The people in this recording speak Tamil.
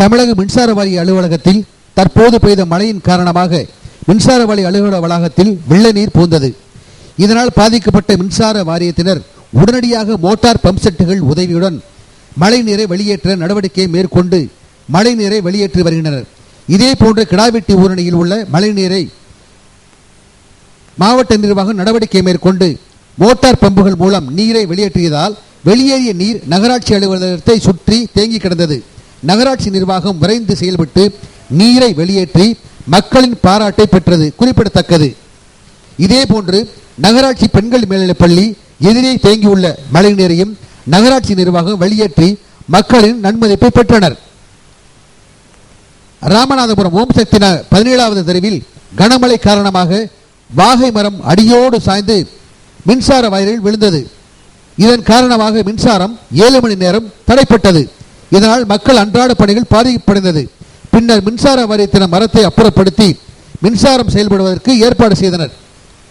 தமிழக மின்சார வாரிய அலுவலகத்தில் தற்போது பெய்த மழையின் காரணமாக மின்சார வாரிய அலுவலக வளாகத்தில் வெள்ள நீர் பூந்தது இதனால் பாதிக்கப்பட்ட மின்சார வாரியத்தினர் உடனடியாக மோட்டார் பம்ப் செட்டுகள் உதவியுடன் மழை நீரை வெளியேற்ற நடவடிக்கை மேற்கொண்டு மழை நீரை வெளியேற்றி வருகின்றனர். இதே போன்று கிடாவெட்டி ஊரணியில் உள்ள மழை நீரை மாவட்ட நிர்வாகம் நடவடிக்கை மேற்கொண்டு மோட்டார் பம்புகள் மூலம் நீரை வெளியேற்றியதால் வெளியேறிய நீர் நகராட்சி அலுவலகத்தை சுற்றி தேங்கி கிடந்தது. நகராட்சி நிர்வாகம் விரைந்து செயல்பட்டு நீரை வெளியேற்றி மக்களின் பாராட்டை பெற்றது குறிப்பிடத்தக்கது. இதேபோன்று நகராட்சி பெண்கள் மேல்நிலைப்பள்ளி எதிரே தேங்கியுள்ள மழை நீரையும் நகராட்சி நிர்வாகம் வெளியேற்றி மக்களின் நன்மதிப்பை பெற்றனர். ராமநாதபுரம் ஓம் சக்தி பதினேழாவது தெருவில் கனமழை காரணமாக வாகை மரம் அடியோடு சாய்ந்து மின்சார வயலில் விழுந்தது. இதன் காரணமாக மின்சாரம் ஏழு மணி நேரம் தடைப்பட்டது. இதனால் மக்கள் அன்றாட பணிகள் பாதிக்கப்படைந்தது பின்னர் மின்சார வாரியத்தின மரத்தை அப்புறப்படுத்தி மின்சாரம் செயல்படுவதற்கு ஏற்பாடு செய்தனர்.